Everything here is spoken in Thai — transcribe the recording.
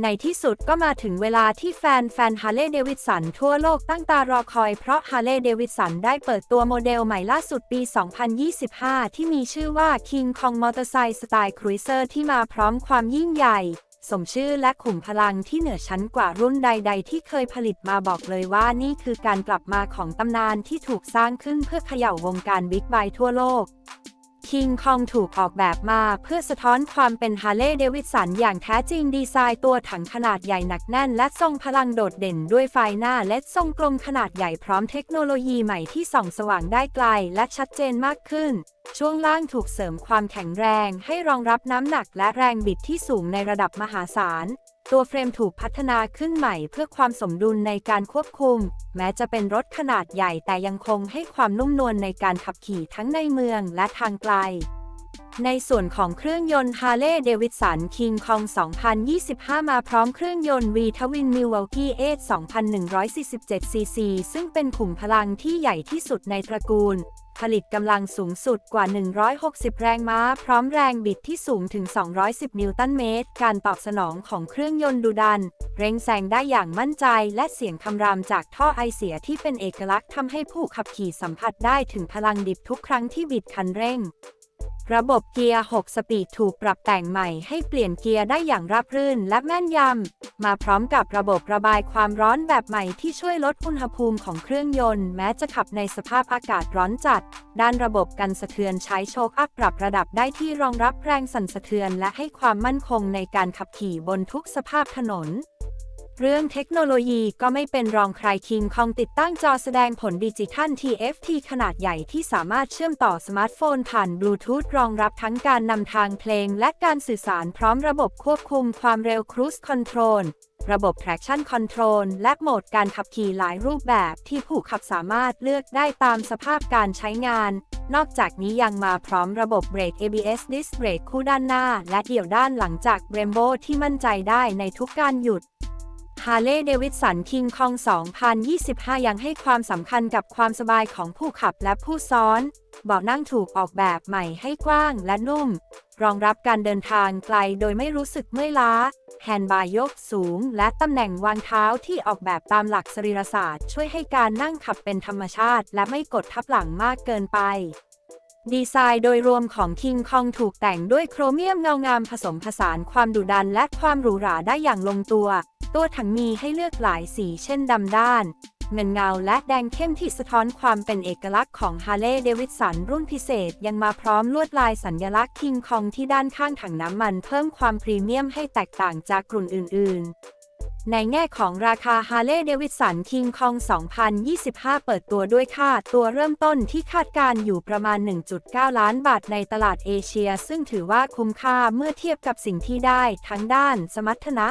ในที่สุดก็มาถึงเวลาที่แฟนแฟนฮาร์เลย์เดวิดสันทั่วโลกตั้งตารอคอยเพราะฮาร์เลย์เดวิดสันได้เปิดตัวโมเดลใหม่ล่าสุดปี 2025 ที่มีชื่อว่า King Kong Motorcycle Style Cruiser ที่มาพร้อมความยิ่งใหญ่ สมชื่อและขุมพลังที่เหนือชั้นกว่ารุ่นใด ๆ ที่เคยผลิตมาบอกเลยว่านี่คือการกลับมาของตำนานที่ถูกสร้างขึ้นเพื่อเขย่าวงการบิ๊กไบค์ทั่วโลก คิงคองถูกออกแบบมาเพื่อสะท้อนความเป็นฮาร์เลย์เดวิดสันอย่างแท้จริงดีไซน์ตัวถังขนาดใหญ่หนักแน่น และทรงพลังโดดเด่นด้วยไฟหน้าและทรงกลมขนาดใหญ่พร้อมเทคโนโลยีใหม่ที่ส่องสว่างได้ไกลและชัดเจนมากขึ้น ช่วงล่างถูกเสริมความแข็งแรงให้รองรับน้ำหนักและแรงบิดที่สูงในระดับมหาศาล ตัวเฟรมถูกพัฒนาขึ้นใหม่เพื่อความสมดุลในการควบคุม แม้จะเป็นรถขนาดใหญ่แต่ยังคงให้ความนุ่มนวลในการขับขี่ทั้งในเมืองและทางไกล ในส่วนของเครื่องยนต์ Harley Davidson King Kong 2025 มาพร้อมเครื่องยนต์ V Twin Milwaukee 8 2147 cc ซึ่งเป็นขุมพลังที่ใหญ่ที่สุดในตระกูล ผลิตกำลังสูงสุดกว่า 160 แรงม้า พร้อมแรงบิดที่สูงถึง 210 นิวตันเมตร การตอบสนองของเครื่องยนต์ดูดัน เร่งแซงได้อย่างมั่นใจ และเสียงคำรามจากท่อไอเสียที่เป็นเอกลักษณ์ทำให้ผู้ขับขี่สัมผัสได้ถึงพลังดิบทุกครั้งที่บิดคันเร่ง ระบบเกียร์ 6 สปีดถูกปรับแต่งใหม่ให้เปลี่ยนเกียร์ได้อย่างราบรื่นและแม่นยำ มาพร้อมกับระบบระบายความร้อนแบบใหม่ที่ช่วยลดอุณหภูมิของเครื่องยนต์ แม้จะขับในสภาพอากาศร้อนจัด ด้านระบบกันสะเทือนใช้โชคอัพปรับระดับได้ที่รองรับแรงสั่นสะเทือน และให้ความมั่นคงในการขับขี่บนทุกสภาพถนน เรื่องเทคโนโลยีก็ไม่เป็นรองใครคิงคองติดตั้งจอแสดงผลดิจิทัล TFT ขนาดใหญ่ที่สามารถเชื่อมต่อสมาร์ทโฟนผ่านบลูทูธรองรับทั้งการนำทางเพลงและการสื่อสารพร้อมระบบควบคุมความเร็ว Cruise Control ระบบ Traction Control และโหมดการขับขี่หลายรูปแบบที่ผู้ขับสามารถเลือกได้ตามสภาพการใช้งาน นอกจากนี้ยังมาพร้อมระบบเบรก ABS Disc Brake คู่ด้านหน้า และเดี่ยวด้านหลังจาก Brembo ที่มั่นใจได้ในทุกการหยุด ฮาร์เลย์เดวิดสันคิงคอง 2025 ยังให้ความสำคัญกับความสบายของผู้ขับและผู้ซ้อน เบาะนั่งถูกออกแบบใหม่ให้กว้างและนุ่ม รองรับการเดินทางไกลโดยไม่รู้สึกเมื่อยล้า แฮนด์บาร์ยกสูง และตำแหน่งวางเท้าที่ออกแบบตามหลักสรีรศาสตร์ ช่วยให้การนั่งขับเป็นธรรมชาติ และไม่กดทับหลังมากเกินไปดีไซน์โดยรวมของ King Kong ถูกแต่งด้วยโครเมียมเงางามผสมผสานความดุดันและความหรูหราได้อย่างลงตัว ตัวถังมีให้เลือกหลายสีเช่นดำด้าน เงินเงาและแดงเข้มที่สะท้อนความเป็นเอกลักษณ์ของ Harley Davidson รุ่นพิเศษยังมาพร้อมลวดลายสัญลักษณ์ King Kong ที่ด้านข้างถังน้ำมันเพิ่มความพรีเมียมให้แตกต่างจากกลุ่นอื่น ๆในแง่ของราคา Harley Davidson King Kong 2025 เปิดตัวด้วยค่าตัวเริ่มต้นที่คาดการอยู่ประมาณ 1.9 ล้านบาทในตลาดเอเชีย ซึ่งถือว่าคุ้มค่าเมื่อเทียบกับสิ่งที่ได้ทั้งด้านสมรรถนะ